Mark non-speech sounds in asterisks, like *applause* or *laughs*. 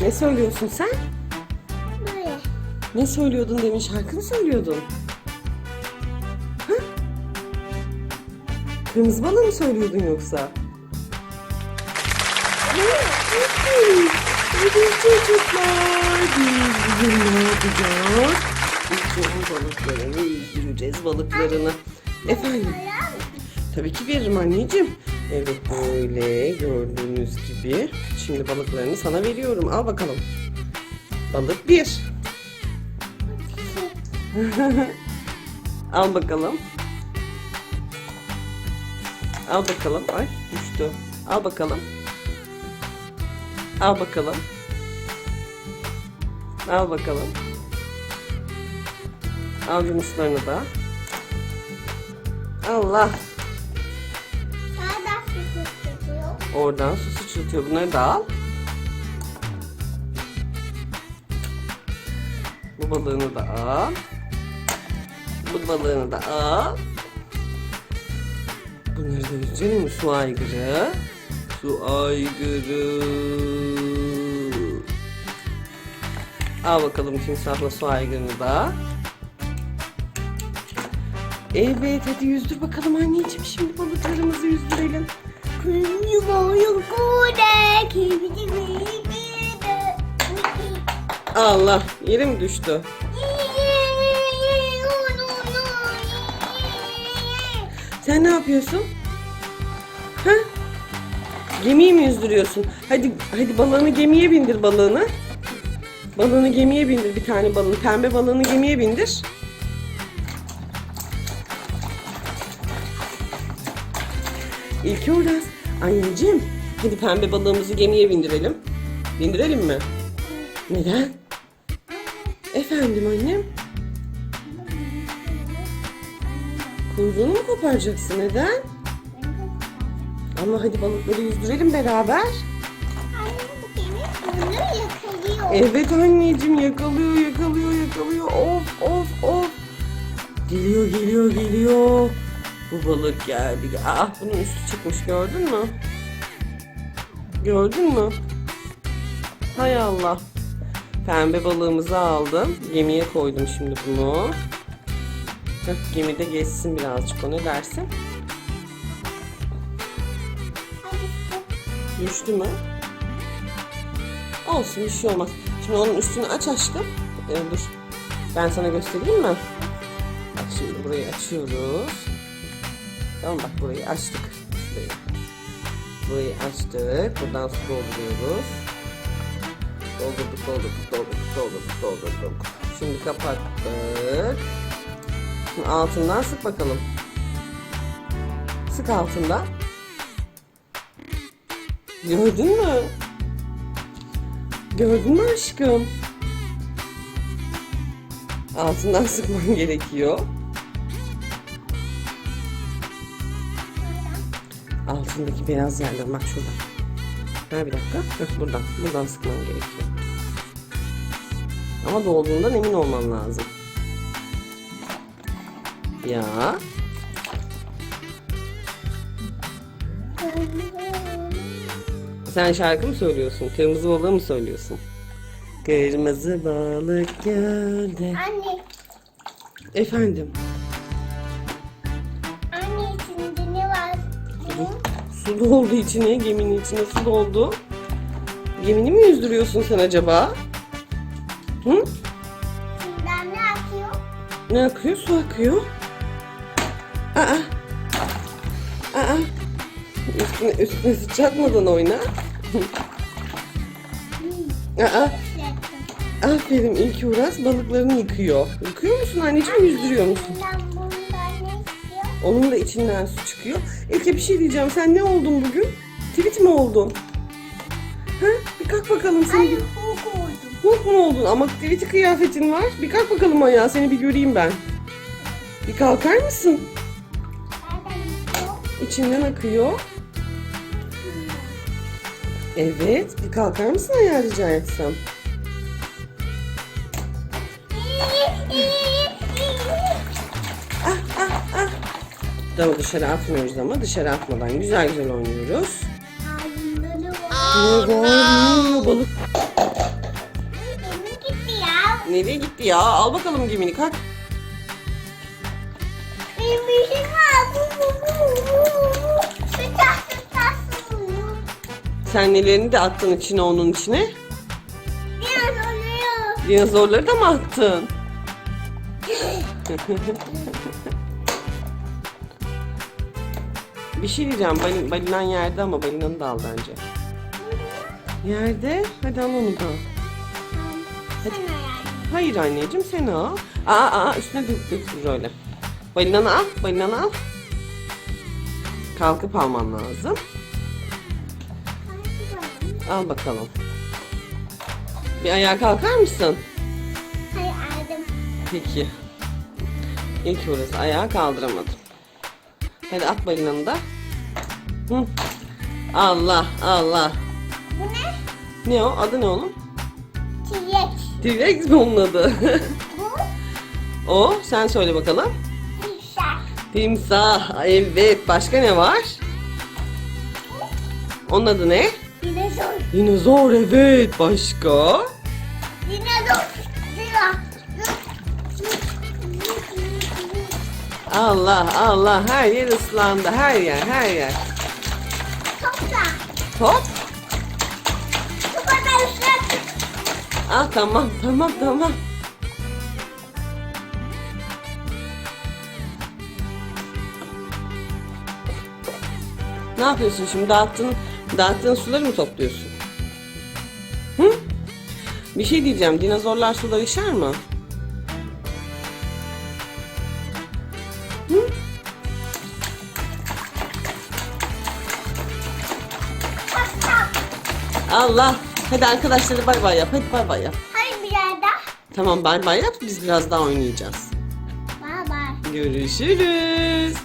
Ne söylüyorsun sen? Böyle. Ne söylüyordun demin şarkı mı söylüyordun? Ha? Kırmızı balığı mı söylüyordun yoksa? Hadi çocuklar biz bugün ne yapacağız? İlk balıklarını yüzdüreceğiz balıklarını. Efendim? Tabii ki veririm anneciğim. Evet böyle gördüğünüz gibi. Şimdi balıklarını sana veriyorum. Al bakalım. Balık bir. *laughs* Al bakalım. Al bakalım. Ay düştü. Al bakalım. Al bakalım. Al bakalım. Al yumuşlarını da. Allah. Oradan su sıçratıyor. Bunları da al. Bu balığını da al. Bu balığını da al. Bunları da yüzelim mi? Su aygırı. Su aygırı. Al bakalım timsahla su aygırını da. Evet hadi yüzdür bakalım anneciğim. Şimdi balıklarımızı yüzdürelim. Allah yere mi düştü? Sen ne yapıyorsun? Ha? Gemiyi mi yüzdürüyorsun? Hadi hadi balığını gemiye bindir balığını. Balığını gemiye bindir bir tane balığını. Pembe balığını gemiye bindir. İlki Uras. Anneciğim hadi pembe balığımızı gemiye bindirelim. Bindirelim mi? Neden? Efendim annem? Kuyruğunu mu koparacaksın? Neden? Ama hadi balıkları yüzdürelim beraber. Evet anneciğim yakalıyor yakalıyor yakalıyor. Of of of. Geliyor geliyor geliyor. Bu balık geldi. Ah bunun üstü çıkmış gördün mü? Gördün mü? Hay Allah. Pembe balığımızı aldım. Gemiye koydum şimdi bunu. Heh, gemide geçsin birazcık o ne dersin? Düştü mü? Olsun bir şey olmaz. Şimdi onun üstünü aç aşkım. Ee, dur. Ben sana göstereyim mi? Bak şimdi burayı açıyoruz. Tamam bak burayı açtık. Şurayı. Burayı açtık. Buradan su dolduruyoruz. Doldurduk, doldurduk, doldurduk, doldurduk, doldurduk. Şimdi kapattık. Şimdi altından sık bakalım. Sık altından. Gördün mü? Gördün mü aşkım? Altından sıkman gerekiyor. Altındaki beyaz yerden bak şurada. Ha bir dakika. Heh, buradan. Buradan sıkman gerekiyor. Ama dolduğundan emin olman lazım. Ya. Sen şarkı mı söylüyorsun? Kırmızı balığı mı söylüyorsun? Kırmızı balık gölde. Anne, Efendim. Su doldu içine, geminin içine su doldu. Gemini mi yüzdürüyorsun sen acaba? Hı? içinden ne akıyor? Ne akıyor? Su akıyor. Aa. Aa. Üstüne, üstüne sıçratmadan oyna. Aa. Aferin İlki Uras balıklarını yıkıyor. Yıkıyor musun anneciğim yüzdürüyor musun? İçinden bundan ne istiyor? Onun da içinden su çıkıyor. İlke bir şey diyeceğim. Sen ne oldun bugün? Tweet mi oldun? Ha? Bir kalk bakalım seni bir... huk oldum. Hulk mu oldun? Ama tweet kıyafetin var. Bir kalk bakalım ayağa. Seni bir göreyim ben. Bir kalkar mısın? İçinden akıyor. Evet. Bir kalkar mısın ayağa rica etsem? Ama dışarı atmıyoruz ama dışarı atmadan güzel güzel oynuyoruz. Ağzında var? Ne var? Ne oluyor balık? nereye gitti ya? Al bakalım gemini kalk. Benim bir şey var. Sen nelerini de attın içine onun içine? Dinozorları da mı attın? *laughs* bir şey diyeceğim. Balin, balinan yerde ama balinanı da al bence. Yerde. Hadi al onu da. Yani. Hayır anneciğim sen al. Aa, aa üstüne dök dök öyle. Balinanı al. Balinanı al. Kalkıp alman lazım. Al bakalım. Bir ayağa kalkar mısın? Hayır aldım. Peki. İlk orası ayağa kaldıramadım. Hadi at balinanı da. Hı. Allah Allah. Bu ne? Ne o? Adı ne onun? Çilek. T-Rex mi onun adı? Bu o. Sen söyle bakalım. timsah. Timsah. Evet. Başka ne var? Onun adı ne? Dinozor. Dinozor. Evet. Başka? Dinozor. Dinozor. Allah Allah. Her yer ıslandı. Her yer. Her yer. Topla. Top. Bu kadar ıslak. Ah tamam tamam tamam. Ne yapıyorsun şimdi? Dağıttığın, dağıttığın suları mı topluyorsun? Hı? Bir şey diyeceğim. Dinozorlar suda işer mi? Allah. Hadi arkadaşları bay bay yap. Hadi bay bay yap. Hayır bir yer daha. Tamam bay bay yap. Biz biraz daha oynayacağız. Bye bye. Görüşürüz.